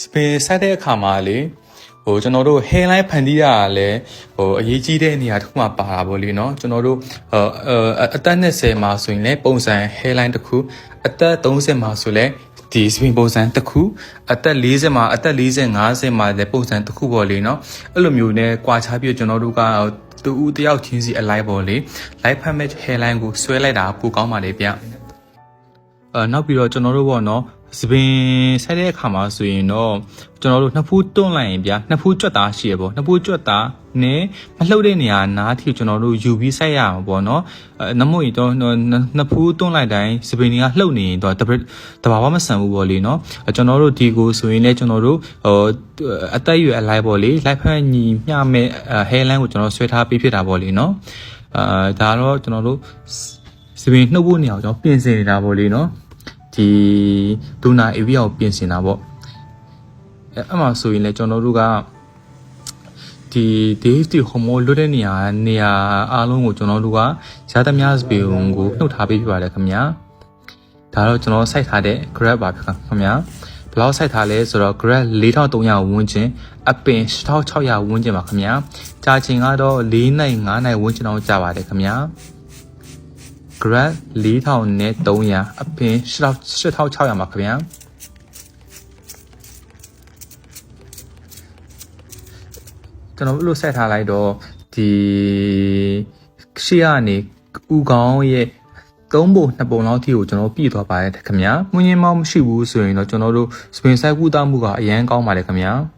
စပင်ဆက်တဲ့အခါမှာလေဟိုကျွန်တော်တို့ headline ဖန်တီးရတာလည်းဟိုအရေးကြီးတဲ့နေရာတစ်ခုမှပါတာပေါ့လေနော်ကျွန်တော်တို့အသက်20မှာဆိုရင်လည်းပုံစံ headline တစ်ခုအသက်30မှာဆိုလည်းဒီစပင်ပုံစံတစ်ခုအသက်40မှာအသက်40 50မှာလည်းပုံစံတစ်ခုပေါ့လေနော်အဲ့လိုမျိုးနဲ့ကြွာချပြီးကျွန်တော်တို့ကတူဦးတယောက်ချင်းစီအလိုက်ပေါ့လေ live format headline ကိုဆွဲလိုက်တာပိုကောင်းပါလေဗျ အဲနောက်ပြီးတော့ကျွန်တော်တို့ပေါ့နော်စပင်ဆက်တဲ့အခါမှာဆိုရင်တော့ကျွန်တော်တို့နှစ်ဖူးတွန်းလိုက်ရင်ဗျာနှစ်ဖူးကြွက်သားရှိရပေါ့နှစ်ဖူးကြွက်သားနဲ့မလှုပ်တဲ့နေရာနားထိကျွန်တော်တို့ယူပြီးဆက်ရအောင်ပေါ့နော်အဲနမို့ရင်တော့နှစ်ဖူးတွန်းလိုက်တိုင်းစပင်တွေကလှုပ်နေရင်တော့တပတဘာဝမဆန်ဘူးပေါ့လေနော်အဲကျွန်တော်တို့ဒီကိုဆိုရင်လည်းကျွန်တော်တို့ဟိုအသက်အရွယ်အလိုက်ပေါ့လေလိုက်ဖက်ညီမျှမဲ့ဟဲလန်းကိုကျွန်တော်ဆွဲထားပေးဖြစ်တာပေါ့လေနော်အာဒါတော့ကျွန်တော်တို့စပင်နှုတ်ဖို့နေအောင်ကျွန်တော်ပြင်ဆင်နေတာပေါ့လေနော် ဒီဒူနာ area ကိုပြင်ဆင်တာပေါ့အဲအမှဆိုရင်လည်းကျွန်တော်တို့ကဒီ Dave ဒီ homo လွတ်တဲ့နေရာနေရာအားလုံးကိုကျွန်တော်တို့ကဇာသမြစပင်ကိုနှုတ်ထားပေးပြပါတယ်ခင်ဗျာဒါတော့ကျွန်တော်စိုက်ထားတဲ့ grab ပါခင်ဗျာဘယ်လောက်စိုက်ထားလဲဆိုတော့ grab 4300ဝန်းကျင်အပင်6600ဝန်းကျင်ပါခင်ဗျာကြာချိန်ကတော့4နိုင်5နိုင်ဝန်းကျင်အောင်ကြာပါတယ်ခင်ဗျာ grad 4300နဲ့300အပင်8600ပါခင်ဗျာကျွန်တော်ဘလို့ဆက်ထားလိုက်တော့ဒီရှေ့ကနေဥကောင်းရဲ့သုံးပုံနှစ်ပုံလောက်ထိကိုကျွန်တော်ပြည့်သွားပါတယ်ခင်ဗျာ။မွင်းရင်မောင်းမရှိဘူးဆိုရင်တော့ကျွန်တော်တို့စပင်ဆိုင်ကူတာမှုကအရန်ကောင်းပါတယ်ခင်ဗျာ။